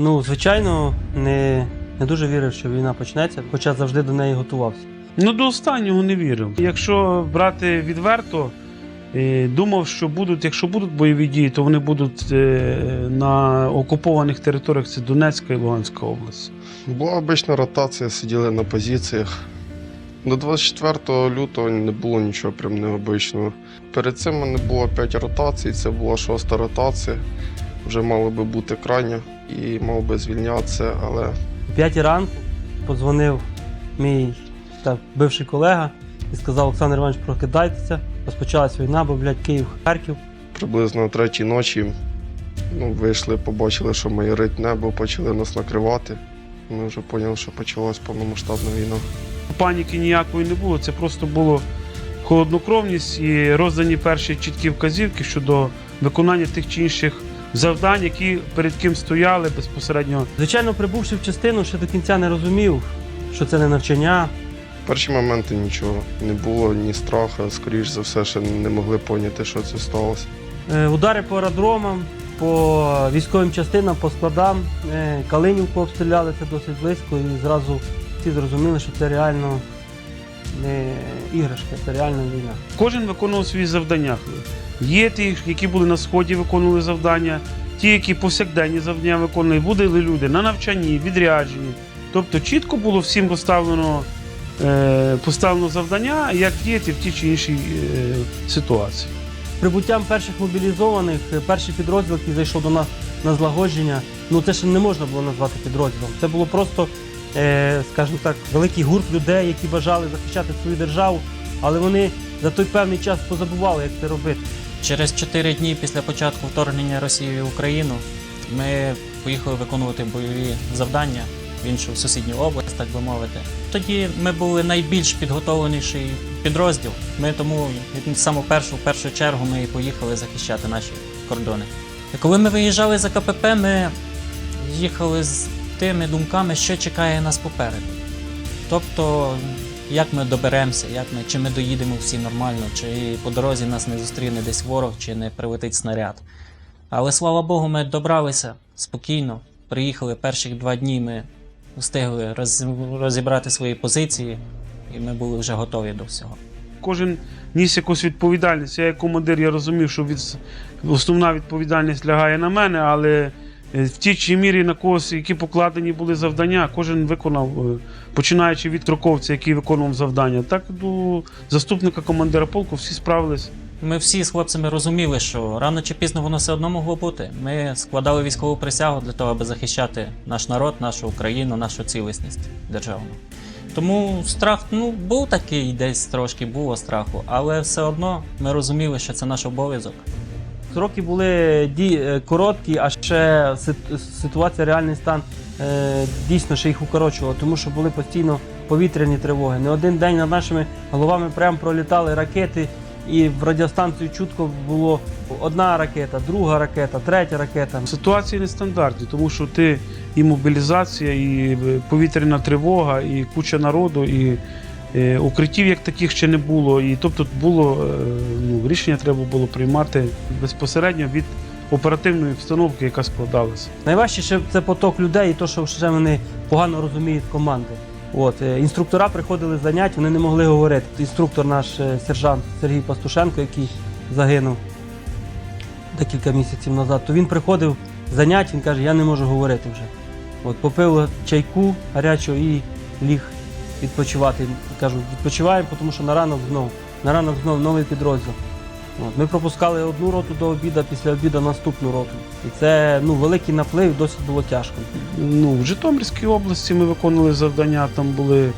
Ну, звичайно, не, не дуже вірив, що війна почнеться, хоча завжди до неї готувався. Ну, до останнього не вірив. Якщо брати відверто, е, думав, що будуть, якщо будуть бойові дії, то вони будуть е, на окупованих територіях це Донецька і Луганська область. Була обична ротація, сиділи на позиціях. До 24 лютого не було нічого прям необичного. Перед цим мене було 5 ротацій, це була шоста ротація. Вже мало би бути крайня і мав би звільнятися, але О п'ятій ранку подзвонив мій так, бивший колега і сказав: Олександр Іванович, прокидайтеся, розпочалась війна, бо, блядь, Київ, Харків. приблизно о третій ночі ну, вийшли, побачили, що майорить небо, почали нас накривати. Ми вже поняли, що почалась повномасштабна війна. Паніки ніякої не було, це просто було холоднокровність і роздані перші чіткі вказівки щодо виконання тих чи інших завдань, які перед ким стояли безпосередньо Звичайно, прибувши в частину, ще до кінця не розумів, що це не навчання. В перші моменти нічого не було, ні страху, скоріш за все, ще не могли поняти, що це сталося. Е, Удари по аеродромам, по військовим частинам, по складам. Е, Калинівку обстріляли це досить близько, і зразу всі зрозуміли, що це реально не іграшка, це реальна війна. Кожен виконував свої завдання. Є ті, які були на сході, виконували завдання, ті, які повсякденні завдання виконували, будили люди на навчанні, відрядженні. Тобто чітко було всім поставлено, е, поставлено завдання, як діяти в тій чи іншій е, ситуації. Прибуттям перших мобілізованих, е, перший підрозділ, який зайшов до нас на злагодження, ну це ще не можна було назвати підрозділом. Це було просто, скажімо так, великий гурт людей, які бажали захищати свою державу, але вони за той певний час позабували, як це робити. Через 4 дні після початку вторгнення Росії в Україну ми поїхали виконувати бойові завдання в іншу сусідню область, так би мовити. Тоді ми були найбільш підготовленіший підрозділ. Ми тому саму першу, в першу чергу ми і поїхали захищати наші кордони. І коли ми виїжджали за КПП, ми їхали з тими думками, що чекає нас попереду. Тобто, як ми доберемося, як ми, чи ми доїдемо всі нормально, чи по дорозі нас не зустріне десь ворог, чи не прилетить снаряд. Але слава Богу, ми добралися спокійно. Приїхали перших два дні. Ми встигли роз- розібрати свої позиції, і ми були вже готові до всього. Кожен ніс якусь відповідальність. Я як командир я розумів, що від... основна відповідальність лягає на мене, але в тій чи мірі на когось, які покладені були завдання, кожен виконав, е, починаючи від троковця, який виконував завдання, так до заступника командира полку всі справились. Ми всі з хлопцями розуміли, що рано чи пізно воно все одно могло бути. Ми складали військову присягу для того, аби захищати наш народ, нашу Україну, нашу цілісність державну. Тому страх ну, був такий, десь трошки було страху, але все одно ми розуміли, що це наш обов'язок. Сроки були е, короткі, а ще ситуація, реальний стан е, дійсно ще їх укорочувала, тому що були постійно повітряні тривоги. Не один день над нашими головами прямо пролітали ракети, і в радіостанцію чутко було одна ракета, друга ракета, третя ракета. Ситуації нестандартні, тому що ти і мобілізація, і е, повітряна тривога, і куча народу, і укриттів як таких ще не було. І тобто було е, ну, рішення треба було приймати безпосередньо від оперативної обстановки, яка складалася. Найважче це поток людей і то, що ще вони погано розуміють команди. От, е, інструктора приходили занять, вони не могли говорити. Інструктор наш е, сержант Сергій Пастушенко, який загинув декілька місяців назад, то він приходив занять, він каже, я не можу говорити вже. От, попив чайку гарячого і ліг відпочивати. Кажу, відпочиваємо, тому що на ранок знов. На ранок знов новий підрозділ. От, ми пропускали одну роту до обіду, після обіду наступну роту. І це ну, великий наплив, досить було тяжко. Ну, в Житомирській області ми виконували завдання, там були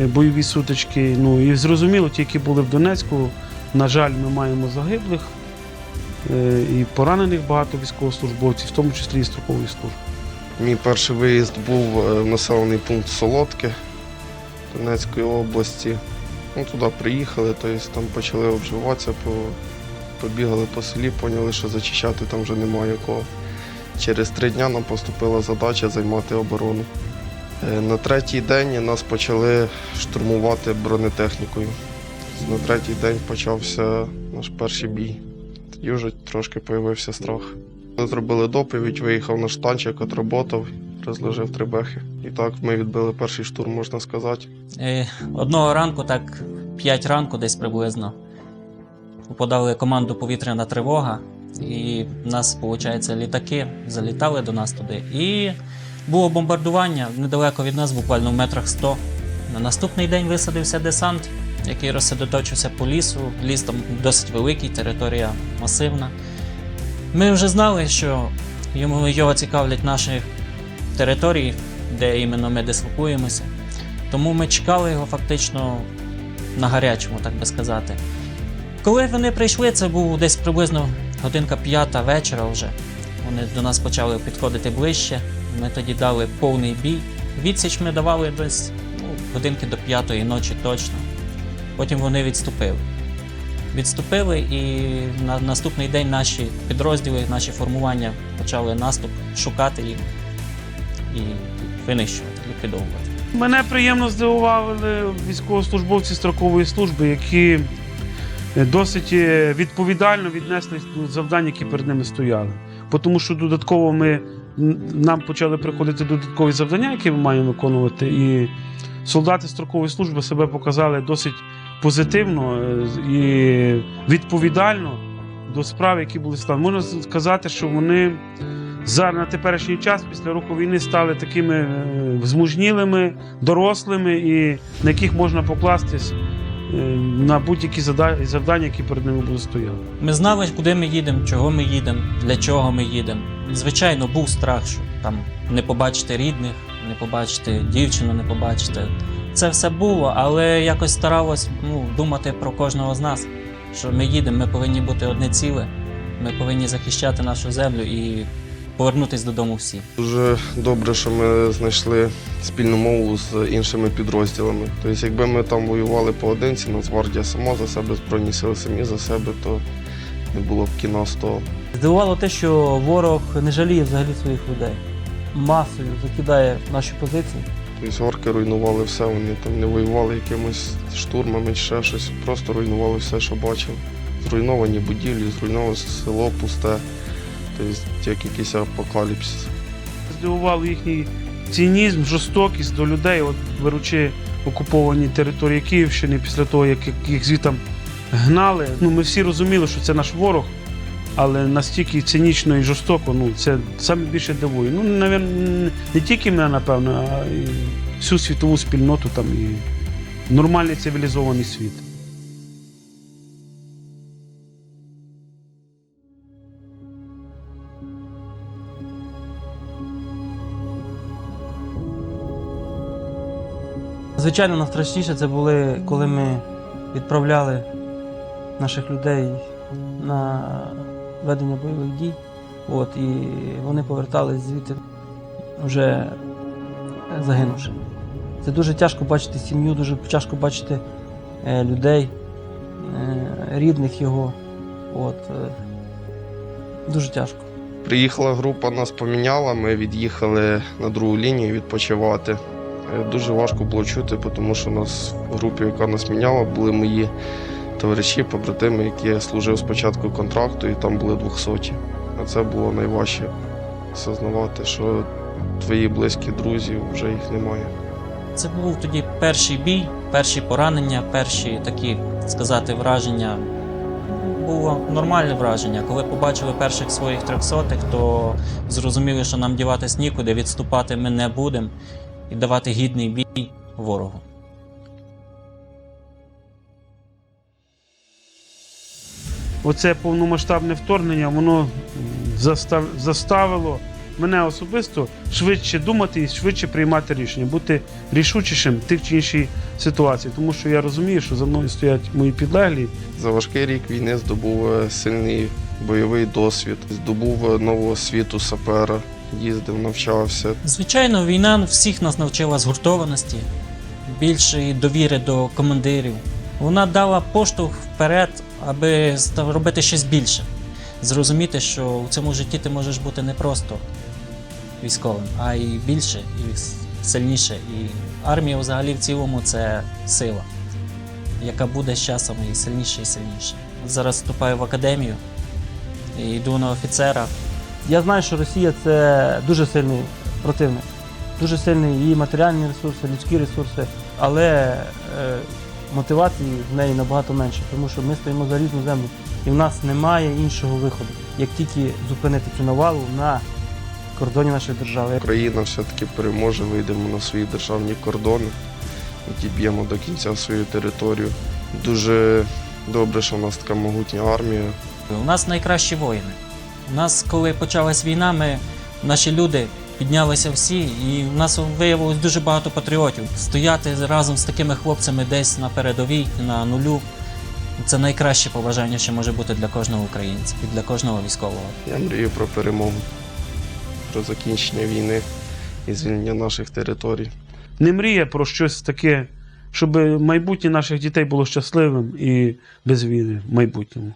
е, бойові сутички. Ну і зрозуміло, ті, які були в Донецьку. На жаль, ми маємо загиблих е, і поранених багато військовослужбовців, в тому числі і строкової служби. Мій перший виїзд був е, населений пункт Солодке Донецької області. Ну, туди приїхали, тобто там почали обживатися, по- побігали по селі, поняли, що зачищати там вже немає кого. Через три дні нам поступила задача займати оборону. Е, На третій день нас почали штурмувати бронетехнікою. На третій день почався наш перший бій. Тоді вже трошки з'явився страх. Ми Зробили доповідь, виїхав на штанчик, отработав, розложив три бехи. І так ми відбили перший штурм, можна сказати. Е, Одного ранку, так 5 ранку десь приблизно, подали команду повітряна тривога, і в нас, виходить, літаки залітали до нас туди. І було бомбардування недалеко від нас, буквально в метрах 100. На наступний день висадився десант, який розсредоточився по лісу. Ліс там досить великий, територія масивна. Ми вже знали, що йому його цікавлять наші території, де іменно ми дислокуємося. Тому ми чекали його фактично на гарячому, так би сказати. Коли вони прийшли, це був десь приблизно годинка п'ята вечора вже. Вони до нас почали підходити ближче. Ми тоді дали повний бій. Відсіч ми давали десь ну, годинки до п'ятої ночі точно. Потім вони відступили. Відступили, і на наступний день наші підрозділи, наші формування почали наступ шукати їх і винищувати, ліквідовувати. Мене приємно здивували військовослужбовці строкової служби, які досить е, відповідально віднеслись до завдань, які перед ними стояли. Тому що додатково ми, нам почали приходити додаткові завдання, які ми маємо виконувати. І солдати строкової служби себе показали досить позитивно е, і відповідально до справ, які були стані. Можна сказати, що вони зараз на теперішній час після року війни стали такими е, змужнілими, дорослими, і на яких можна покластись е, на будь-які завдання, які перед ними будуть стояти. Ми знали, куди ми їдемо, чого ми їдемо, для чого ми їдемо. Звичайно, був страх, що там не побачити рідних, не побачити дівчину, не побачити. Це все було, але якось старалось ну, думати про кожного з нас, що ми їдемо, ми повинні бути одне ціле, ми повинні захищати нашу землю і повернутися додому всі. Дуже добре, що ми знайшли спільну мову з іншими підрозділами. Тобто, якби ми там воювали поодинці, Нацгвардія сама за себе, Збройні сили самі за себе, то не було б кіно з того. Здивувало те, що ворог не жаліє взагалі своїх людей. Масою закидає наші позиції. Тобто орки руйнували все, вони там не воювали якимось штурмами чи ще щось, просто руйнували все, що бачили. Зруйновані будівлі, зруйноване село пусте, тобто як якийсь апокаліпсис. Здивував їхній цинізм, жорстокість до людей, от беручи окуповані території Київщини після того, як їх звітам гнали. Ну, ми всі розуміли, що це наш ворог, але настільки цинічно і жорстоко, ну це саме більше дивує. Ну, навірно, не тільки мене, напевно, а і всю світову спільноту там і нормальний цивілізований світ. Звичайно, найстрашніше це були, коли ми відправляли наших людей на ведення бойових дій. От, і вони повертались звідти вже загинувши. Це дуже тяжко бачити сім'ю, дуже тяжко бачити е, людей, е, рідних його. От, е, дуже тяжко. Приїхала група, нас поміняла, ми від'їхали на другу лінію відпочивати. Е, Дуже важко було чути, тому що у нас в групі, яка нас міняла, були мої товариші, побратими, які я служив спочатку контракту, і там були 200. А це було найважче осознавати, що твої близькі друзі вже їх немає. Це був тоді перший бій, перші поранення, перші такі сказати враження. Було нормальне враження. Коли побачили перших своїх трьохсотих, то зрозуміли, що нам діватись нікуди, відступати ми не будемо і давати гідний бій ворогу. оце повномасштабне вторгнення, воно застав, заставило мене особисто швидше думати і швидше приймати рішення, бути рішучішим в тих чи іншій ситуації. Тому що я розумію, що за мною стоять мої підлеглі. За важкий рік війни здобув е, сильний бойовий досвід, здобув е, нову освіту сапера, їздив, навчався. Звичайно, війна всіх нас навчила згуртованості, більшої довіри до командирів. Вона дала поштовх вперед, аби робити щось більше. Зрозуміти, що у цьому житті ти можеш бути не просто військовим, а й більше, і сильніше. І армія взагалі в цілому це сила, яка буде з часом і сильніше і сильніше. Зараз вступаю в академію і йду на офіцера. Я знаю, що Росія це дуже сильний противник, дуже сильний її матеріальні ресурси, людські ресурси, але е, мотивації в неї набагато менше, тому що ми стоїмо за різну землю, і в нас немає іншого виходу, як тільки зупинити цю навалу на кордоні нашої держави. Україна все-таки переможе, вийдемо на свої державні кордони, діб'ємо до кінця свою територію. Дуже добре, що в нас така могутня армія. У нас найкращі воїни. У нас, коли почалась війна, ми, наші люди піднялися всі, і в нас виявилось дуже багато патріотів. Стояти разом з такими хлопцями десь на передовій, на нулю. Це найкраще побажання, що може бути для кожного українця і для кожного військового. Я мрію про перемогу, про закінчення війни і звільнення наших територій. Не мріє про щось таке, щоб майбутнє наших дітей було щасливим і без війни в майбутньому.